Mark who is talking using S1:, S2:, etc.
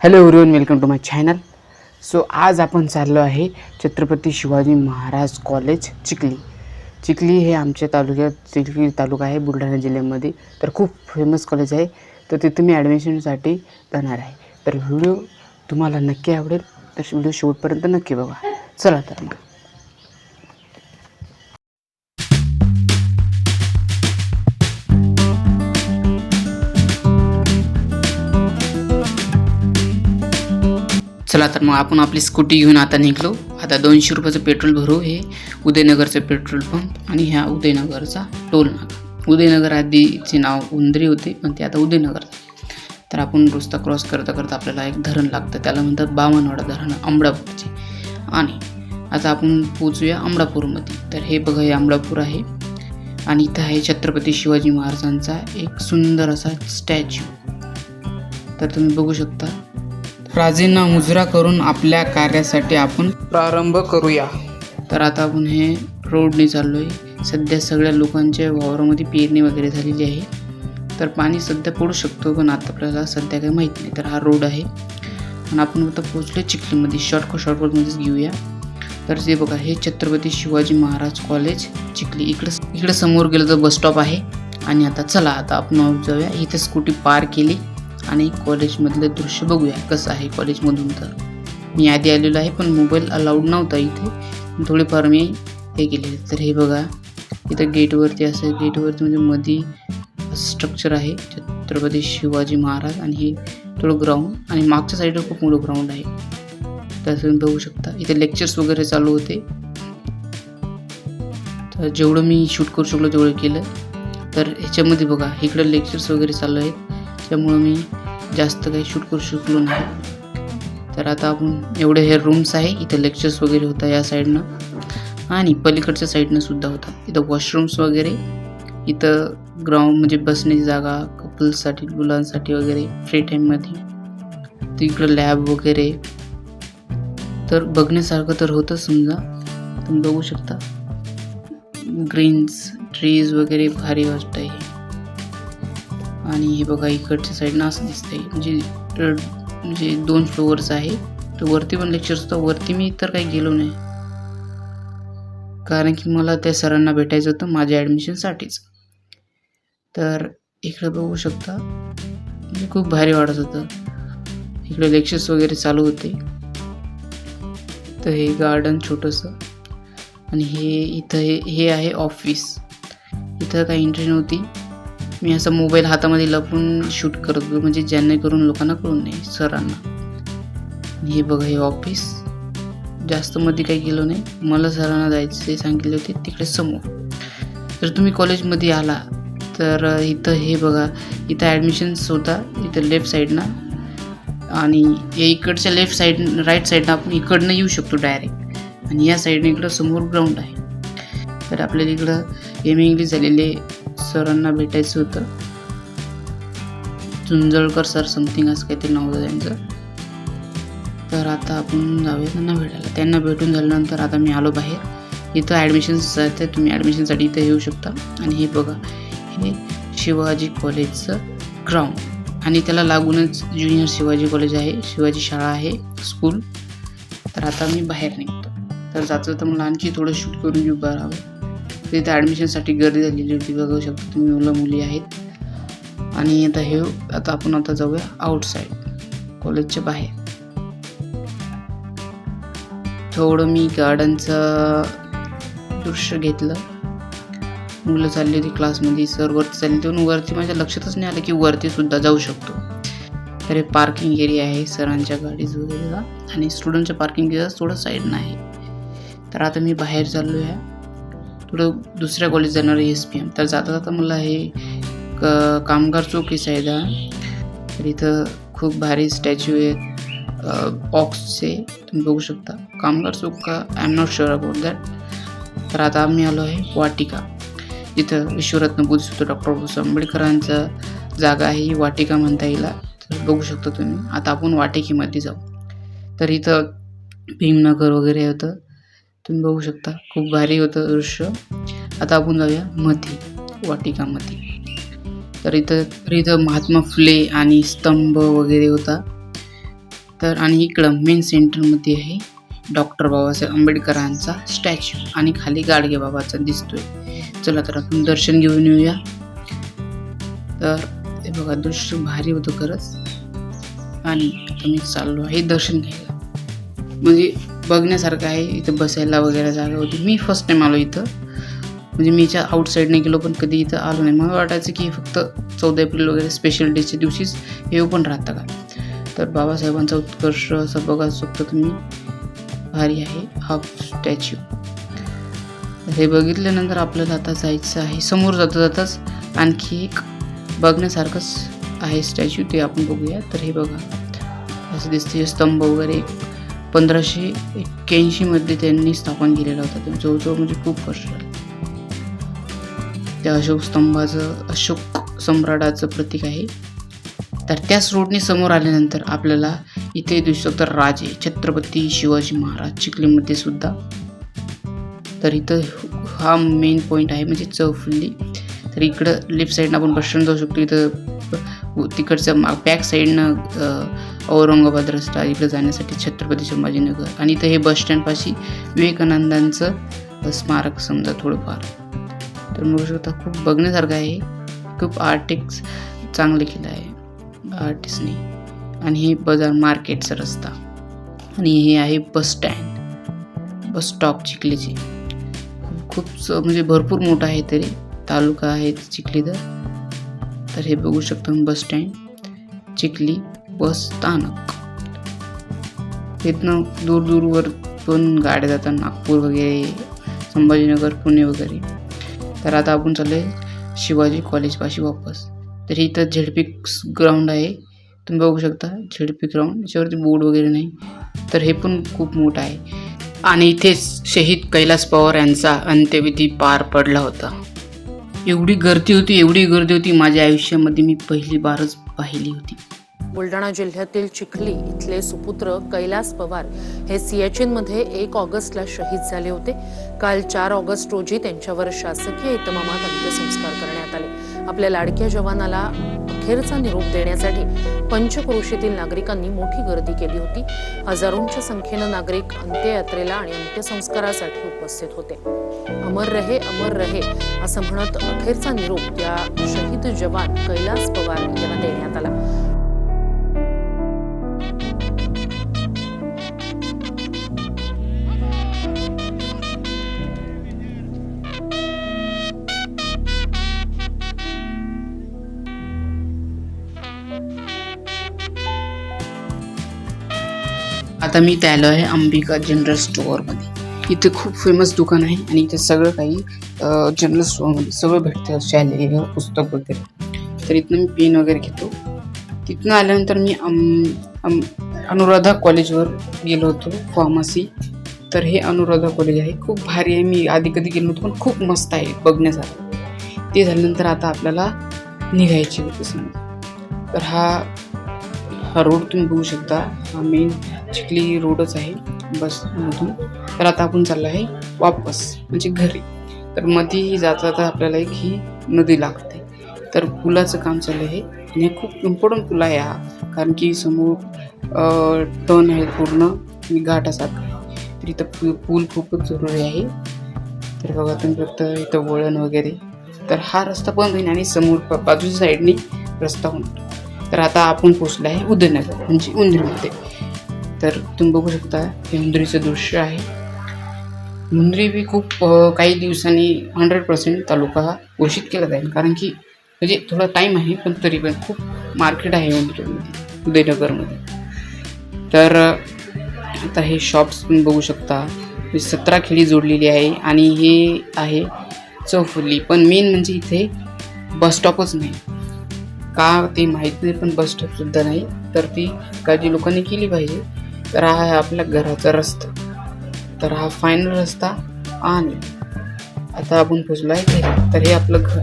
S1: Hello everyone welcome to my channel so आज आपण चाललो आहे छत्रपती शिवाजी महाराज कॉलेज चिखली. चिखली हे आमच्या तालुक्यात चिखली तालुका आहे बुलढाणा जिल्ह्यामध्ये. तर खूप फेमस कॉलेज आहे. तर तिथे मी ॲडमिशनसाठी जाणार आहे. तर व्हिडिओ तुम्हाला नक्की आवडेल. तर व्हिडिओ शेवटपर्यंत नक्की बघा. चला तर मग. तर मग आपण आपली स्कूटी घेऊन आता निघलो. आता दोनशे रुपयाचं पेट्रोल भरू हे उदयनगरचं पेट्रोल पंप आणि ह्या उदयनगरचा टोल नाका उदयनगर आधीचे नाव उंदरी होते पण ते आता उदयनगर. तर आपण रस्ता क्रॉस करता करता आपल्याला एक धरण लागतं त्याला म्हणतात बामनवाडा धरण अमडापूरचे आणि आता आपण पोचूया अमडापूरमध्ये तर हे बघा हे अमडापूर आहे. आणि इथं आहे छत्रपती शिवाजी महाराजांचा एक सुंदर असा स्टॅच्यू. तर तुम्ही बघू शकता राजेंना मुजरा करून आपल्या कार्यासाठी आपण प्रारंभ करूया. तर आता आपण हे रोडने चाललो आहे सध्या सगळ्या लोकांच्या वावरामध्ये पेरणी वगैरे झालेली आहे. तर पाणी सध्या पडू शकतो पण आता आपल्याला सध्या काही माहीत नाही. तर हा रोड आहे. आणि आपण आता पोचलो चिखलीमध्ये. शॉर्टकट शॉर्टकटमध्येच घेऊया. तर ते बघा हे छत्रपती शिवाजी महाराज कॉलेज चिखली. इकडं इकडं समोर गेलं तर बस स्टॉप आहे. आणि आता चला आता आपण जाऊया. इथे स्कूटी पार केली. आणि कॉलेजमधलं दृश्य बघूया कसं आहे कॉलेजमधून तर. मी आधी आलेलो आहे पण मोबाईल अलाउड नव्हता इथे. थोडेफार मी हे केले तर हे बघा इथं गेटवरती असं गेटवरती म्हणजे मधी स्ट्रक्चर आहे छत्रपती शिवाजी महाराज आणि हे थोडं ग्राउंड आणि मागच्या साईडला खूप मोठं ग्राउंड आहे. तर तुम्ही बघू शकता. इथे लेक्चर्स वगैरे चालू होते. तर जेवढं मी शूट करू शकलो तेवढं केलं. तर ह्याच्यामध्ये बघा इकडं लेक्चर्स वगैरे चालू आहेत. त्यामुळं मी जास्त काही शूट करू शकलो नाही. तर आता आपण एवढे हे रूम्स आहे इथं लेक्चर्स वगैरे होता या साईडनं आणि पलीकडच्या साईडनं सुद्धा होता इथं वॉशरूम्स वगैरे इथं ग्राउंड म्हणजे बसण्याची जागा कपल्ससाठी मुलांसाठी वगैरे फ्री टाईममध्ये तर इकडं लॅब वगैरे. तर बघण्यासारखं तर होतं समजा. तुम्ही बघू शकता. ग्रीन्स ट्रीज वगैरे भारी वाटत आहे आणि हे बघा इकडच्या साईडनं असं दिसतंय. म्हणजे म्हणजे दोन फ्लोअर्स आहे तर वरती पण लेक्चर्स होतं. वरती मी तर काही गेलो नाही. कारण की मला त्या सरांना भेटायचं होतं माझ्या ॲडमिशनसाठीच तर इकडं बघू शकता म्हणजे खूप भारी वाटत होतं. इकडे लेक्चर्स वगैरे चालू होते. तर हे गार्डन छोटंसं. आणि हे इथं हे हे आहे ऑफिस इथं काही एंट्री नव्हती. मी असं मोबाईल हातामध्ये लपून शूट करत होतो म्हणजे जेणेकरून लोकांना कळून नाही सरांना. हे बघा हे ऑफिस जास्त मध्ये काही गेलो नाही. मला सरांना जायचे सांगितले होते तिकडे समोर. जर तुम्ही कॉलेजमध्ये आला तर इथं हे बघा इथं ॲडमिशन्स होता इथं लेफ्ट साईडना आणि या इकडच्या लेफ्ट साईड राईट साईडनं आपण इकडनं येऊ शकतो डायरेक्ट आणि या साईडने इकडं समोर ग्राउंड आहे. तर आपल्याला इकडं एम इंग्लिश झालेले सरांना भेटायचं होतं. चुंजळकर सर समथिंग असं काहीतरी नाव होतं त्यांचं. तर आता आपण जाऊया त्यांना भेटायला. त्यांना भेटून झाल्यानंतर आता मी आलो बाहेर. इथं ॲडमिशन्स आहेत तुम्ही ॲडमिशनसाठी इथं येऊ शकता. आणि हे बघा हे शिवाजी कॉलेजचं ग्राउंड आणि त्याला लागूनच ज्युनियर शिवाजी कॉलेज आहे. शिवाजी शाळा आहे स्कूल तर आता मी बाहेर निघतो. तर जातं तर मला आणखी थोडं शूट करून उभं राहावं तिथे ॲडमिशनसाठी गर्दी झालेली होती बघू शकता तुम्ही मुलं मुली आहेत. आणि आता हे आता आपण आता जाऊया आउटसाईड कॉलेजच्या बाहेर. थोडं मी गार्डनचं दृश्य घेतलं. मुलं चालली होती क्लासमध्ये सर वरती चालली होती. वरती माझ्या लक्षातच नाही आलं की वरती सुद्धा जाऊ शकतो. तर हे पार्किंग एरिया आहे सरांच्या गाडीज वगैरेला आणि स्टुडंटच्या पार्किंग एरिया थोडं साईडनं आहे तर आता मी बाहेर चाललो आहे थोडं दुसऱ्या कॉलेज जाणार आहे एस पी एम तर जाता जाता मला हे क कामगार चौक आहे सायदा. तर इथं खूप भारी स्टॅच्यू आहेत ऑक्सचे तुम्ही बघू शकता. कामगार चौक का? I am not sure about that तर आता आम्ही आलो आहे वाटिका. इथं विश्वरत्न बुद्धिस्त डॉक्टर बाबासाहेब आंबेडकरांचा जागा आहे ही वाटिका म्हणता येईल. तर बघू शकता तुम्ही. आता आपण वाटिकेमध्ये जाऊ. तर इथं भीमनगर वगैरे होतं. तुम्ही बघू शकता खूप भारी होतं दृश्य. आता आपण जाऊया मध्ये वाटिकामध्ये तर इथं तर इथं महात्मा फुले आणि स्तंभ वगैरे होता. तर आणि इकडं मेन सेंटरमध्ये आहे डॉक्टर बाबासाहेब आंबेडकरांचा स्टॅच्यू आणि खाली गाडगे बाबाचा दिसतोय. चला तर आपण दर्शन घेऊन येऊया. तर हे बघा दृश्य भारी होतं खरंच. आणि आता मी चाललो आहे दर्शन घ्यायला. म्हणजे बघण्यासारखं आहे इथं बसायला वगैरे जागा होती. मी फर्स्ट टाइम आलो इथं. म्हणजे मी याच्या आउटसाईडने गेलो पण कधी इथं आलो नाही. मला वाटायचं की फक्त चौदा एप्रिल वगैरे स्पेशल डेच्या दिवशीच हे पण राहतं का? तर बाबासाहेबांचा उत्कर्ष असं बघा शकतो तुम्ही भारी आहे. हा स्टॅच्यू हे बघितल्यानंतर आपल्याला आता जायचं आहे. समोर जाता जाताच आणखी एक बघण्यासारखंच आहे स्टॅच्यू ते आपण बघूया. तर हे बघा. असं दिसते स्तंभ वगैरे. पंधराशे एक्क्याऐंशीमध्ये त्यांनी स्थापन केलेला होता. तो जवळजवळ म्हणजे खूप वर्ष त्या अशोक स्तंभाचं अशोक सम्राटाचं प्रतीक आहे. तर त्याच रोडने समोर आल्यानंतर आपल्याला इथे दिसू शकतो राजे छत्रपती शिवाजी महाराज चिखलीमध्ये सुद्धा. तर इथं हा मेन पॉईंट आहे म्हणजे चौफुल्ली. तर इकडं लेफ्ट साईडनं आपण बस स्टँड जाऊ शकतो. इथं तिकडचं बॅक साईडनं औरंगाबाद रस्ता इकडं जाण्यासाठी छत्रपती संभाजीनगर आणि इथं हे बस स्टँडपाशी विवेकानंदांचं स्मारक समजा थोडंफार. तर बघू शकता खूप बघण्यासारखं आहे. खूप आर्टिक्स चांगले केलं आहे. आर्टिस्टने आणि हे बाजार मार्केटचा रस्ता. आणि हे आहे बस स्टँड बस स्टॉप चिखलीचे. खूप खूप म्हणजे भरपूर मोठा आहे तरी. तालुका आहे चिखली तर तर हे बघू शकतो बस स्टँड चिखली बस स्थानक. इथनं दूर दूरवर पण गाड्या जातात नागपूर वगैरे संभाजीनगर पुणे वगैरे. तर आता आपण चाललोय शिवाजी कॉलेजपाशी वापस. तर इथं झेडपी ग्राउंड आहे. तुम्ही बघू शकता झेडपी ग्राउंड याच्यावरती बोर्ड वगैरे नाही. तर हे पण खूप मोठं आहे. आणि इथेच शहीद कैलास पवार यांचा अंत्यविधी पार पडला होता. एवढी गर्दी होती एवढी गर्दी होती माझ्या आयुष्यामध्ये मी पहिली बारच पाहिली होती.
S2: बुलढाणा जिल्ह्यातील चिखली इथले सुपुत्र कैलास पवार हे सियाचीनमध्ये एक ऑगस्टला शहीद झाले होते. काल चार ऑगस्ट रोजी त्यांच्यावर शासकीय इतमामात अंत्यसंस्कार करण्यात आले. आपल्या लाडक्या जवानाला अखेरचा निरोप देण्यासाठी पंचक्रोशीतील नागरिकांनी मोठी गर्दी केली होती. हजारोंच्या संख्येनं नागरिक अंत्ययात्रेला आणि अंत्यसंस्कारासाठी उपस्थित होते. अमर रहे अमर रहे असं म्हणत अखेरचा निरोप त्या शहीद जवान कैलास पवार यांना देण्यात आला.
S1: आता मी त्या आलो आहे अंबिका जनरल स्टोअरमध्ये इथे खूप फेमस दुकान आहे आणि इथे सगळं काही जनरल स्टोअरमध्ये सगळं भेटतं शालेय पुस्तक वगैरे. तर इथनं मी पेन वगैरे घेतो. तिथनं आल्यानंतर मी अम, अम, अनुराधा कॉलेजवर गेलो होतो फार्मसी तर हे अनुराधा कॉलेज आहे. खूप भारी आहे. मी आधी कधी गेलो नव्हतो पण खूप मस्त आहे बघण्यासारखं. ते झाल्यानंतर आता आपल्याला निघायची होती समजा तर हा हा रोड तुम्ही बघू शकता. हा मेन चिखली रोडच आहे बसमधून. तर आता आपण चाललो आहे वापस म्हणजे घरी. तर मध्ये जाता जाता आपल्याला एक ही नदी लागते. तर पुलाचं काम चाललं आहे. आणि हे खूप इम्पॉर्टंट पूल आहे हा. कारण की समोर टर्न आहे पूर्ण आणि घाट असा. तर इथं पूल खूपच जरुरी आहे. तर बघा तुम्ही फक्त इथं वळण वगैरे. तर हा रस्ता बंद होईल आणि समोर बाजूच्या साईडने रस्ता होणार. तर आता आपण पोचलो आहे उदयनगर म्हणजे उंदरीमध्ये. तर तुम्ही बघू शकता हे उंदरीचं दृश्य आहे. मुंदरी बी खूप काही दिवसांनी हंड्रेड पर्सेंट तालुका हा घोषित केला जाईल. कारण की म्हणजे थोडा टाईम आहे पण तरी पण खूप मार्केट आहे उंदरीमध्ये उदयनगरमध्ये. तर आता हे शॉप्स तुम्ही बघू शकता. सतरा खेळी जोडलेली आहे आणि हे आहे चौफुली. पण मेन म्हणजे इथे बस स्टॉपच नाही. का ते माहीत नाही पण बस स्टॉपसुद्धा नाही. तर ती काळजी लोकांनी केली पाहिजे. तर हा आहे आपल्या घराचा रस्ता. तर हा फायनल रस्ता आणि आता आपण पोचलो आहे तर हे आपलं घर.